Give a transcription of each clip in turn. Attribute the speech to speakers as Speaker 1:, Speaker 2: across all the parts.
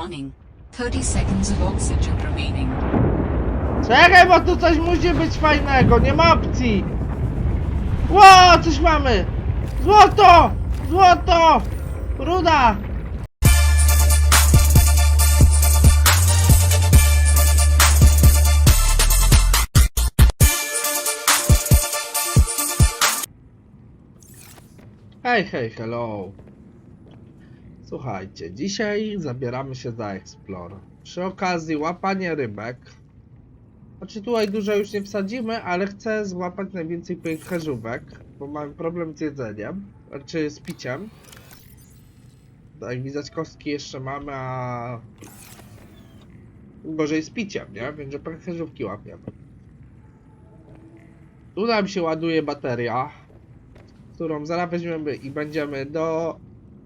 Speaker 1: Warning. 30 seconds of oxygen remaining.
Speaker 2: Czekaj, bo tu coś musi być fajnego, nie ma opcji. Ło, coś mamy. Złoto! Złoto! Ruda! Hej, hej, hello. Słuchajcie, dzisiaj zabieramy się za Explore. Przy okazji łapanie rybek. Znaczy tutaj dużo już nie wsadzimy, ale chcę złapać najwięcej pęcherzówek, bo mam problem z jedzeniem, znaczy z piciem. No, Jak widać kostki jeszcze mamy, a gorzej z piciem, nie? Więc że pęcherzówki łapiemy. Tu nam się ładuje bateria, którą zaraz weźmiemy i będziemy do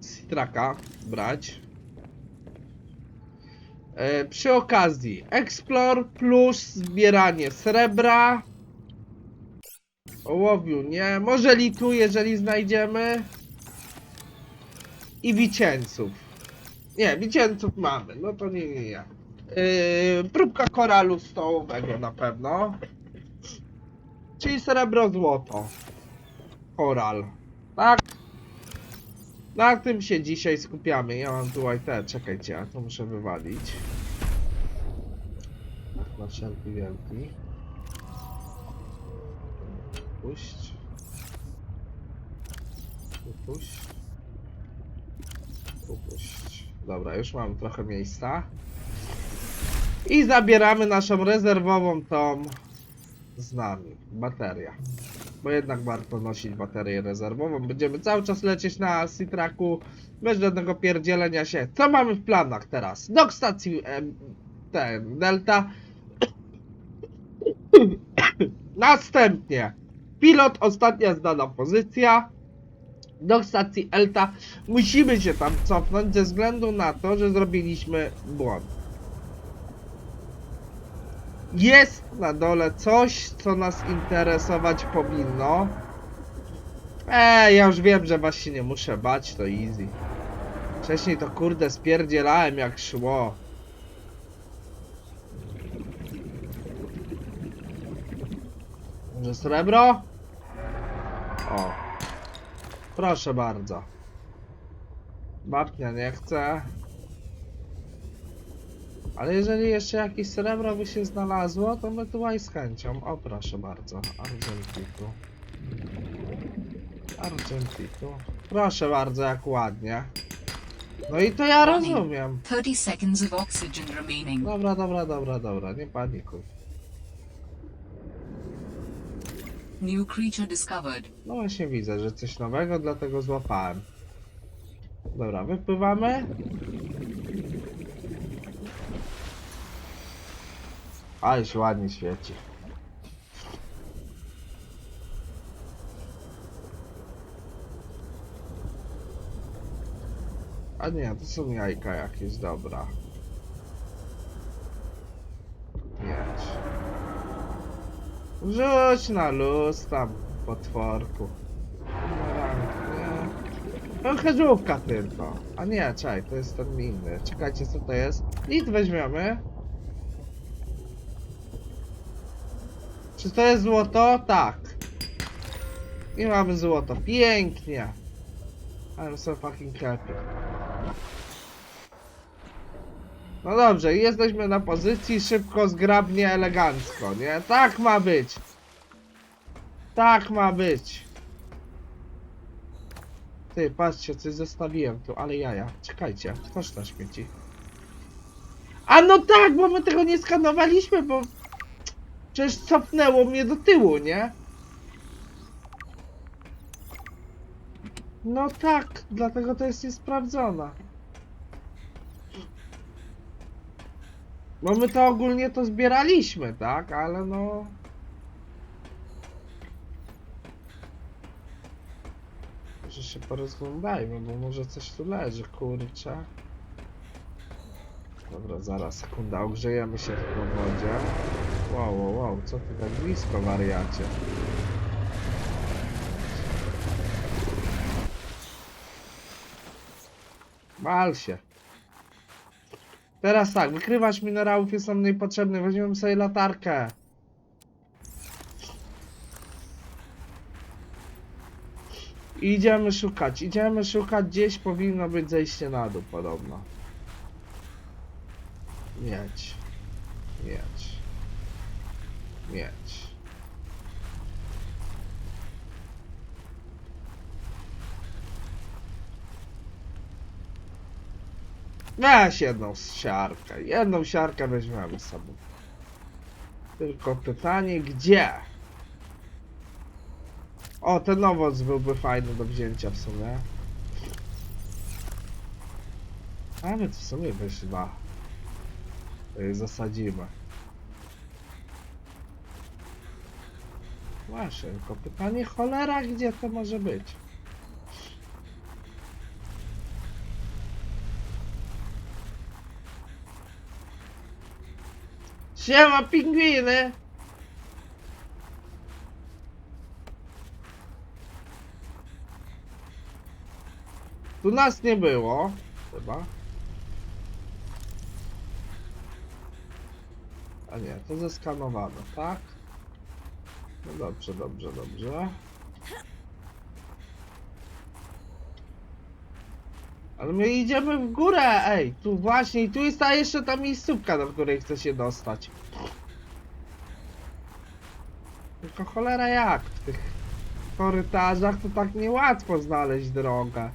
Speaker 2: Citraka brać. E, przy okazji Explore plus zbieranie srebra. Ołowiu nie. Może litu, jeżeli znajdziemy. I wicięców. Nie, wicięców mamy. No to nie, nie, nie. Yy, próbka koralu stołowego na pewno. Czyli srebro, złoto. Koral. Tak. Na tym się dzisiaj skupiamy. Ja mam tutaj te, czekajcie, ja to muszę wywalić. Na wszelki wielki. Puść. Upuść. Upuść. Dobra, już mam trochę miejsca. I zabieramy naszą rezerwową tą z nami. Bateria. Bo jednak warto nosić baterię rezerwową. Będziemy cały czas lecieć na Citraku bez żadnego pierdzielenia się. Co mamy w planach teraz? Do stacji em, ten, Delta. Następnie pilot, ostatnia zdana pozycja. Do stacji Elta musimy się tam cofnąć ze względu na to, że zrobiliśmy błąd. Jest na dole coś, co nas interesować powinno. Eee, ja już wiem, że was się nie muszę bać, to easy. Wcześniej to kurde spierdzielałem jak szło. Może srebro? O. Proszę bardzo. Babcia nie chce. Ale jeżeli jeszcze jakieś srebro by się znalazło, to my tutaj z chęcią. O proszę bardzo. Argentitu. Argentitu. Proszę bardzo, jak ładnie. No i to ja rozumiem.
Speaker 1: 30 seconds of oxygen remaining.
Speaker 2: Dobra, dobra, dobra, dobra, nie panikuj.
Speaker 1: New creature discovered.
Speaker 2: No właśnie widzę, że coś nowego, dlatego złapałem. Dobra, wypływamy. Ale się ładnie świeci. A nie, to są jajka jakieś, dobra. Mieć. Rzuć na luz tam, potworku. Pęcherzówka tylko. A nie, czekaj, to jest ten inny. Czekajcie, co to jest? Lit weźmiemy. Czy to jest złoto? Tak. I mamy złoto. Pięknie. I'm so fucking happy. No dobrze, jesteśmy na pozycji szybko, zgrabnie, elegancko, nie? Tak ma być. Tak ma być. Ty, patrzcie, coś zostawiłem tu, ale jaja. Czekajcie, kosz na śmieci. A no tak, bo my tego nie skanowaliśmy, bo... Przecież cofnęło mnie do tyłu, nie? No tak, dlatego to jest niesprawdzona. Bo my to ogólnie to zbieraliśmy, tak? Ale no... Może się porozglądajmy, bo może coś tu leży, kurczę. Dobra, zaraz, sekunda, ogrzejemy się w wodzie. Wow, wow, wow, co ty tak blisko, wariacie? Wal się. Teraz tak, wykrywacz minerałów jest nam niepotrzebny. Weźmiemy sobie latarkę. Idziemy szukać, idziemy szukać, gdzieś powinno być zejście na dół podobno. Mieć. Mieć. Mieć. Weź jedną siarkę, jedną siarkę weźmiemy sobie. Tylko pytanie, gdzie? O, ten owoc byłby fajny do wzięcia w sumie. Nawet w sumie wyszła. Y, Zasadzimy. Właśnie, tylko pytanie cholera, gdzie to może być? Siema pingwiny! Tu nas nie było, chyba. A nie, to zeskanowano, tak? No dobrze, dobrze, dobrze. Ale my idziemy w górę, ej, tu właśnie, tu jest ta jeszcze ta miejscówka, do której chcę się dostać. Tylko cholera jak w tych korytarzach to tak niełatwo znaleźć drogę.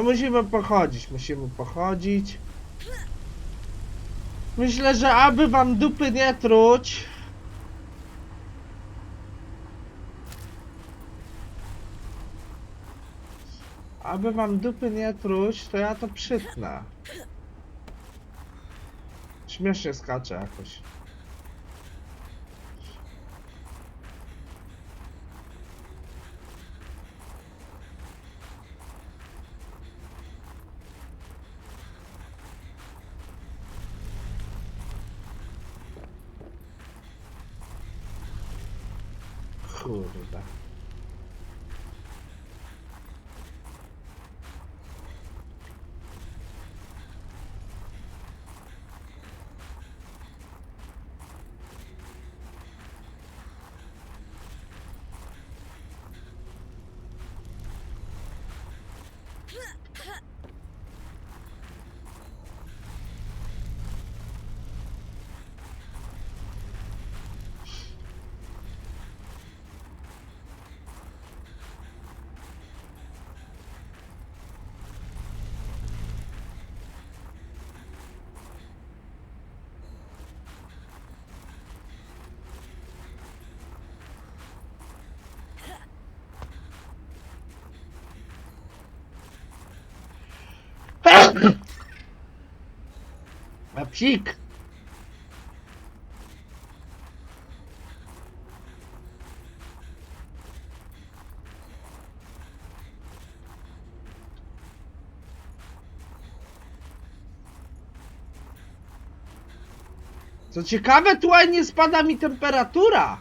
Speaker 2: No musimy pochodzić, musimy pochodzić. Myślę, że aby wam dupy nie truć. Aby wam dupy nie truć, to ja to przytnę. Śmiesznie skaczę jakoś. Kurde. A psik! Co ciekawe, tutaj nie spada mi temperatura.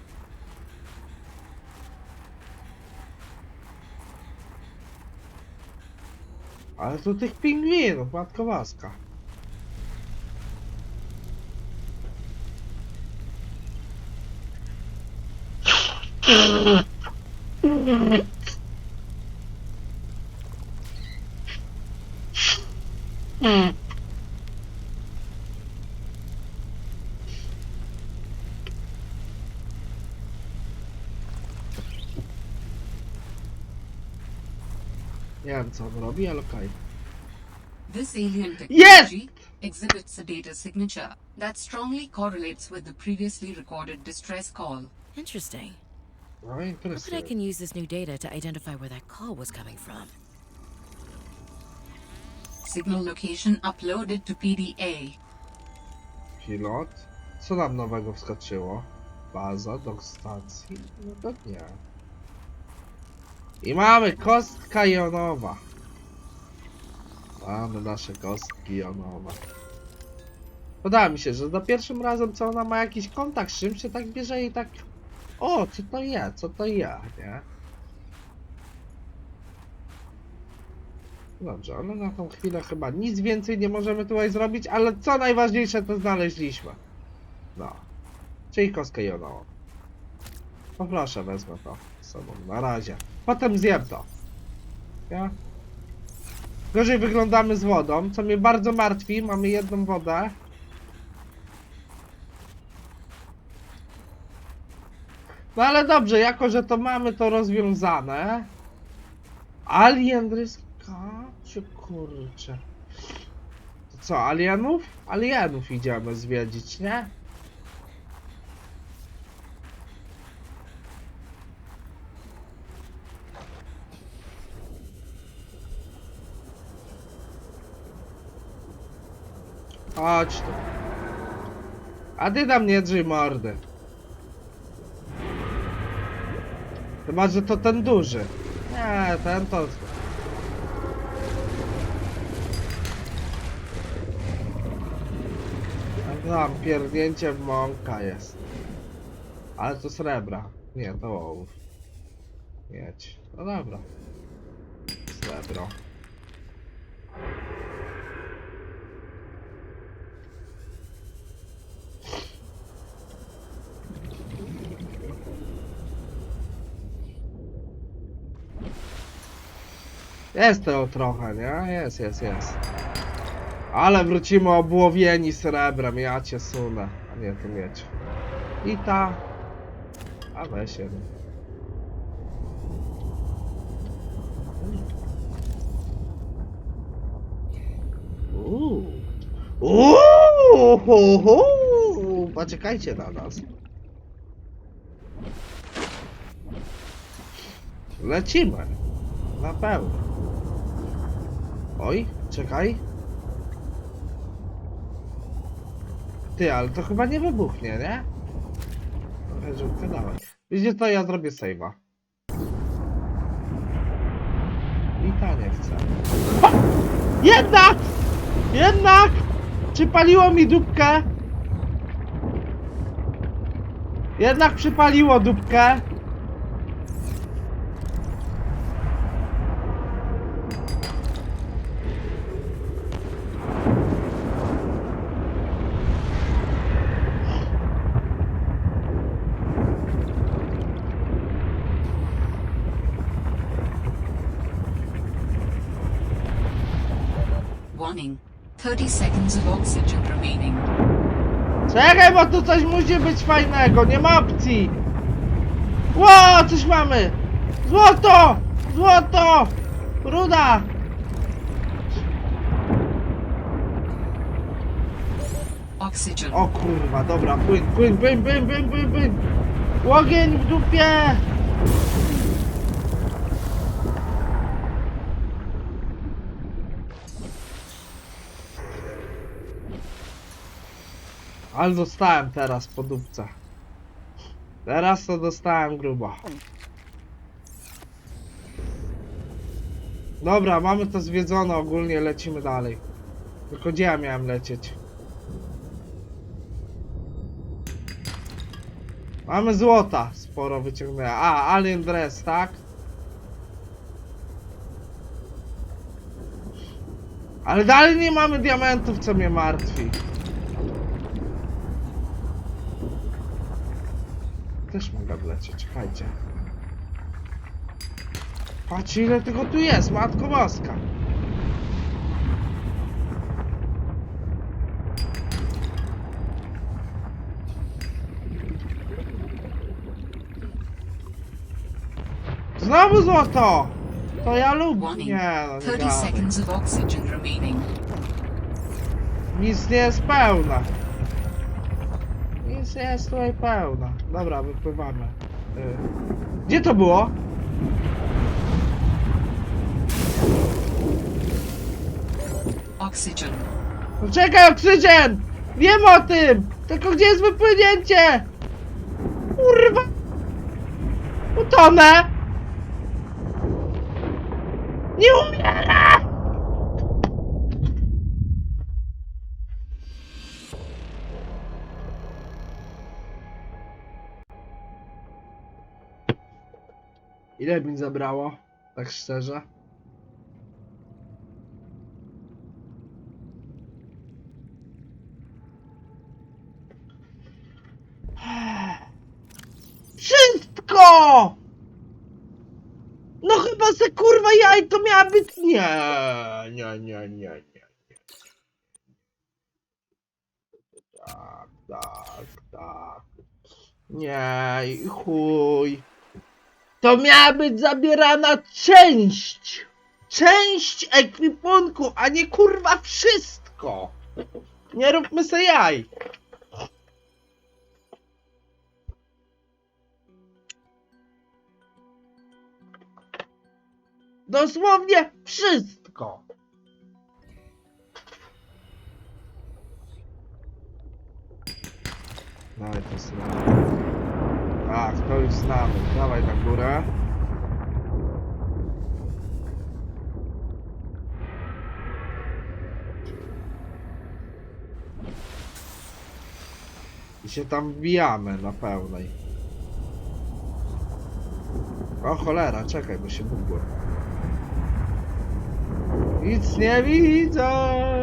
Speaker 2: Ale to tych pingwinów, matko waska. Nie wiem co on robi, ale okej.
Speaker 1: This alien
Speaker 2: Yes!
Speaker 1: technology exhibits a data signature that strongly correlates with the previously recorded distress call.
Speaker 3: Interesting.
Speaker 2: No
Speaker 3: Hope that I
Speaker 2: interesuje.
Speaker 3: can use this new data to identify where that call was coming from.
Speaker 1: Signal location uploaded to PDA.
Speaker 2: Pilot. Co nam nowego wskoczyło? Baza do stacji? No to nie. I mamy kostka jonowa. Mamy nasze kostki jonowe. Podoba mi się, że za pierwszym razem co ona ma jakiś kontakt z czymś, się tak bierze i tak... O, co to je, co to je, nie? Dobrze, ale na tą chwilę chyba nic więcej nie możemy tutaj zrobić, ale co najważniejsze to znaleźliśmy. No. Czyli kostkę jonową. Poproszę, wezmę to z sobą, na razie. Potem zjem to. Ja? Gorzej wyglądamy z wodą, co mnie bardzo martwi. Mamy jedną wodę. No ale dobrze, jako że to mamy to rozwiązane. Alien? Czy kurczę? To co, alienów? Alienów idziemy zwiedzić, nie? Chodź tu. A ty tam nie drzyj mordy. Chyba, że to ten duży. Nie, ten to... Tam pierdnięcie w mąka jest. Ale to srebra. Nie, to ołów. Mieć. No dobra. Srebro. Jest to trochę, nie? Jest, jest, jest. Ale wrócimy obłowieni srebrem, ja cię sunę. A nie, to mieć. I ta. A weź się. Uuu. Uuu. Poczekajcie na nas. Lecimy. Na pewno. Oj, czekaj. Ty, ale to chyba nie wybuchnie, nie? Żółtkę dałem. Widzicie to, ja zrobię save'a. I ta nie chce. O! Jednak! Jednak! Przypaliło mi dupkę! Jednak przypaliło dupkę!
Speaker 1: Warning. 30 seconds of oxygen remaining.
Speaker 2: Czekaj, bo tu coś musi być fajnego, nie ma opcji! Ło, coś mamy! Złoto! Złoto! Ruda!
Speaker 1: Oxygen.
Speaker 2: O kurwa, dobra, płyń, płyń, płyń, płyń, płyń, płyń, płyń! Ogień w dupie! Ale dostałem teraz po dupce. Teraz to dostałem grubo. Dobra, mamy to zwiedzone ogólnie, lecimy dalej. Tylko gdzie ja miałem lecieć? Mamy złota, sporo wyciągnęła. A, Alien Dress, tak? Ale dalej nie mamy diamentów, co mnie martwi. Też mogę wlecieć, czekajcie. Patrz ile tego tu jest, matko boska. Znowu złoto! To ja lubię. Nie, no nie
Speaker 1: 30
Speaker 2: gadaj.
Speaker 1: seconds of oxygen remaining.
Speaker 2: Nic nie jest pełna. Nic nie jest tutaj pełna. Dobra, wypływamy. Y, Gdzie to było?
Speaker 1: Oxygen.
Speaker 2: No Czekaj, oksygen! Wiem o tym! Tylko gdzie jest wypłynięcie? Kurwa! Utonę! Ile mi zabrało? Tak szczerze. Wszystko! No chyba se kurwa jajko miała być... Nie, nie, nie, nie, nie. Tak, tak, tak. Nie, chuj. To miała być zabierana część. Część ekwipunku, a nie kurwa wszystko. Nie róbmy se jaj. Dosłownie wszystko. Dawaj to znamy. Tak, to już znamy. Dawaj na górę. I się tam wbijamy na pełnej. O cholera, czekaj, bo się bugło. Nic nie widzę.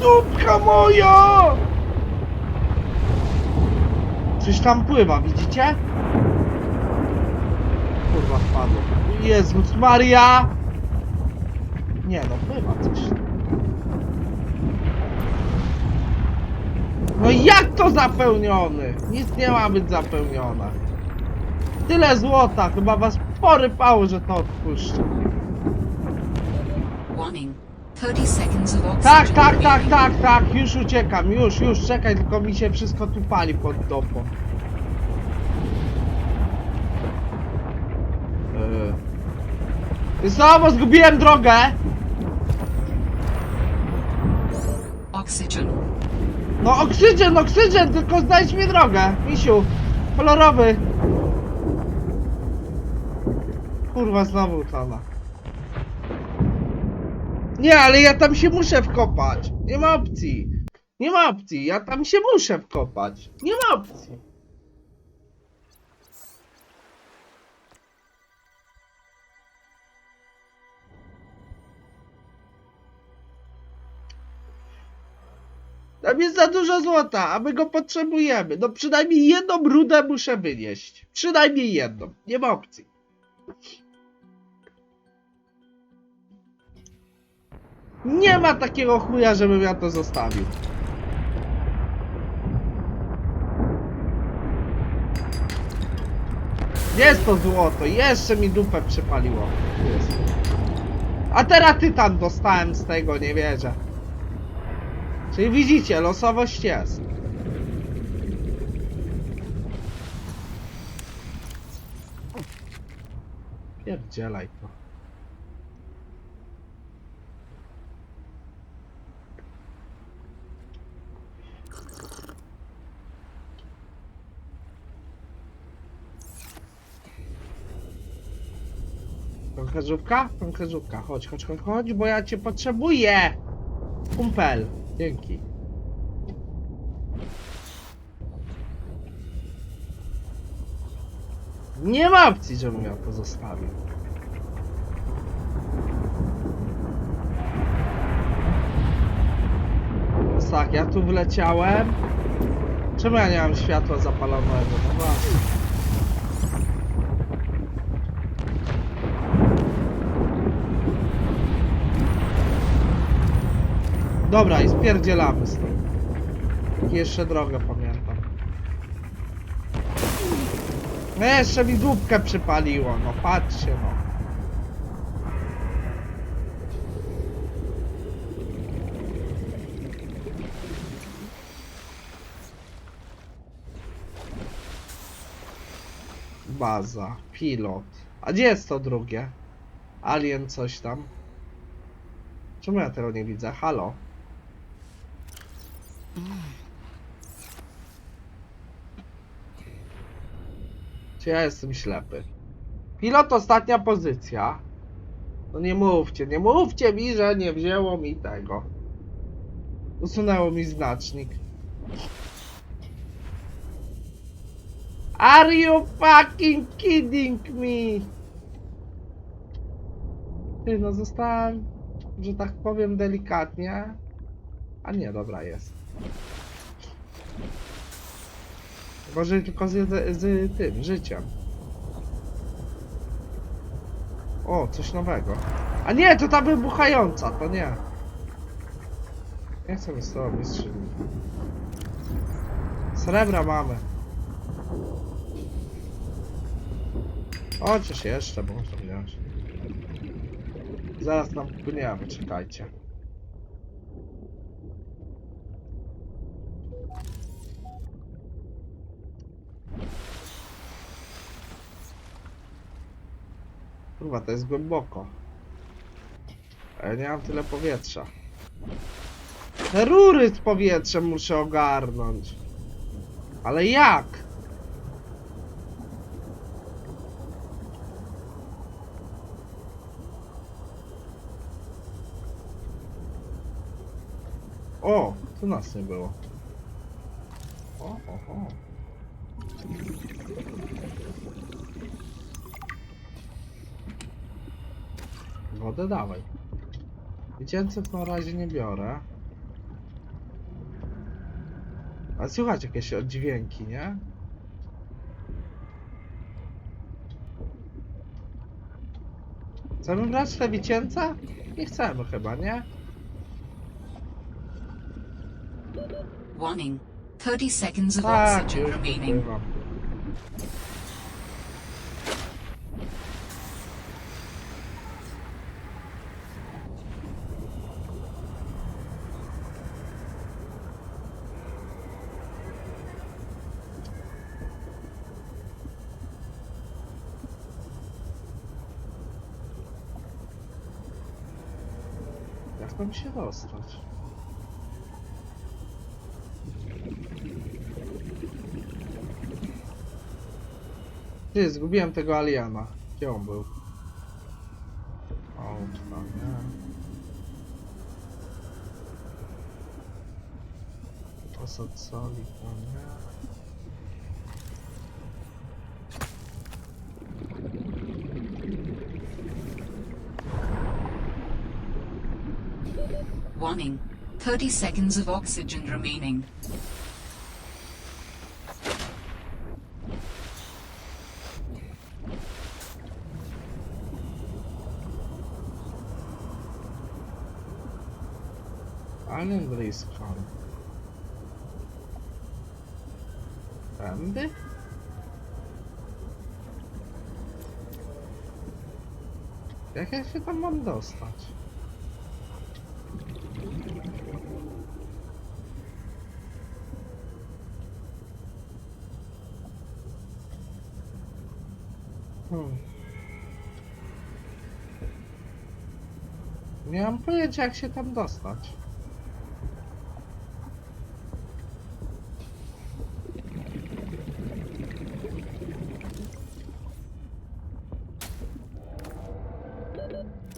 Speaker 2: Dupka moja! Coś tam pływa, widzicie? Kurwa, wpadło. Jezus Maria! Nie no, pływa coś. No jak to zapełniony? Nic nie ma być zapełnione. Tyle złota, chyba was porypało, że to odpuszczę. Tak, tak, tak, tak, tak, już uciekam, już, już, czekaj, tylko mi się wszystko tu pali pod dopą. Yy. Ty Znowu zgubiłem drogę!
Speaker 1: Oxygen.
Speaker 2: No oksygen, oksygen, tylko znajdź mi drogę, misiu, kolorowy. Kurwa, znowu tona. Nie, ale ja tam się muszę wkopać. Nie ma opcji. Nie ma opcji, ja tam się muszę wkopać. Nie ma opcji. Tam jest za dużo złota, a my go potrzebujemy. No przynajmniej jedną rudę muszę wynieść. Przynajmniej jedną. Nie ma opcji. Nie ma takiego chuja, żebym ja to zostawił. Jest to złoto, jeszcze mi dupę przypaliło. Jest. A teraz tytan dostałem z tego, nie wierzę. Czyli widzicie, losowość jest. Pierdzielaj to. Pęcherzówka? Pęcherzówka, chodź, chodź, chodź, chodź, bo ja cię potrzebuję! Kumpel, dzięki. Nie ma opcji, żebym ja to zostawił. Więc tak, ja tu wleciałem. Czemu ja nie mam światła zapalonego? No właśnie. Dobra, i spierdzielamy stąd. Jeszcze drogę pamiętam. No jeszcze mi dupkę przypaliło, no patrzcie no. Baza, pilot. A gdzie jest to drugie? Alien coś tam. Czemu ja tego nie widzę? Halo? Czy ja jestem ślepy? Pilot ostatnia pozycja. No nie mówcie, nie mówcie mi, że nie wzięło mi tego. Usunęło mi znacznik. Are you fucking kidding me? Ty, no zostałem, że tak powiem delikatnie. A nie, dobra, jest. Gorzej tylko z, z tym, życiem. O, coś nowego. A nie, to ta wybuchająca, to nie. Nie chcę mi z tobą mistrzyni. Srebra mamy. Chociaż jeszcze można wziąć. Zaraz tam płyniemy, czekajcie. Kurwa, to jest głęboko. A ja nie mam tyle powietrza. Te rury z powietrzem muszę ogarnąć. Ale jak? O, tu nas nie było. O, o, o. Wodę dawaj. Dziecięcych na razie nie biorę. A słychać jakieś oddźwięki, nie? Chcemy brać te wiecięce? Nie chcemy chyba, nie?
Speaker 1: Warning. 30 seconds of
Speaker 2: Tak,
Speaker 1: oxygen remaining.
Speaker 2: Jak tam się dostać? Ty, zgubiłem tego aliena. Gdzie on był? O, tam, nie. Posad soli, nie.
Speaker 1: 30 seconds of oxygen remaining.
Speaker 2: Alien blisko. Tędy? Jak ja się tam mam dostać? Hmm. Pojęcia jak się tam dostać.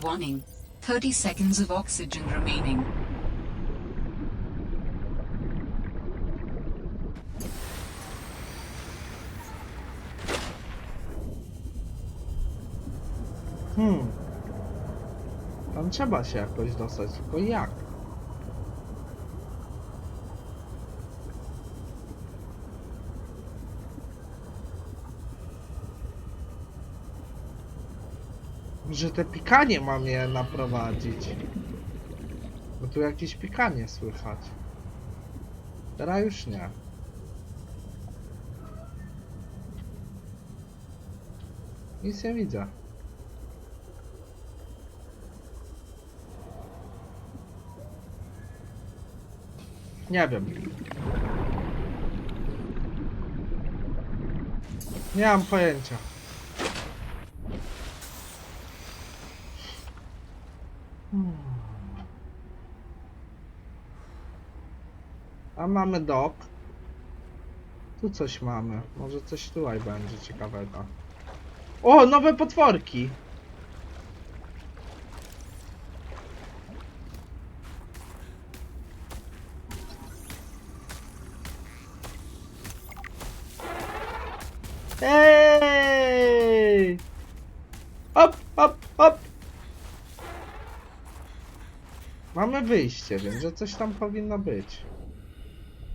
Speaker 1: Warning. 30 seconds of oxygen remaining.
Speaker 2: Hmm. Trzeba się jakoś dostać, tylko jak? Że te pikanie mam je naprowadzić. Bo tu jakieś pikanie słychać. Teraz już nie. Nic nie widzę. Nie wiem. Nie mam pojęcia. Hmm. A mamy dok. Tu coś mamy. Może coś tutaj będzie ciekawego. O, nowe potworki! Wyjście, więc że coś tam powinno być.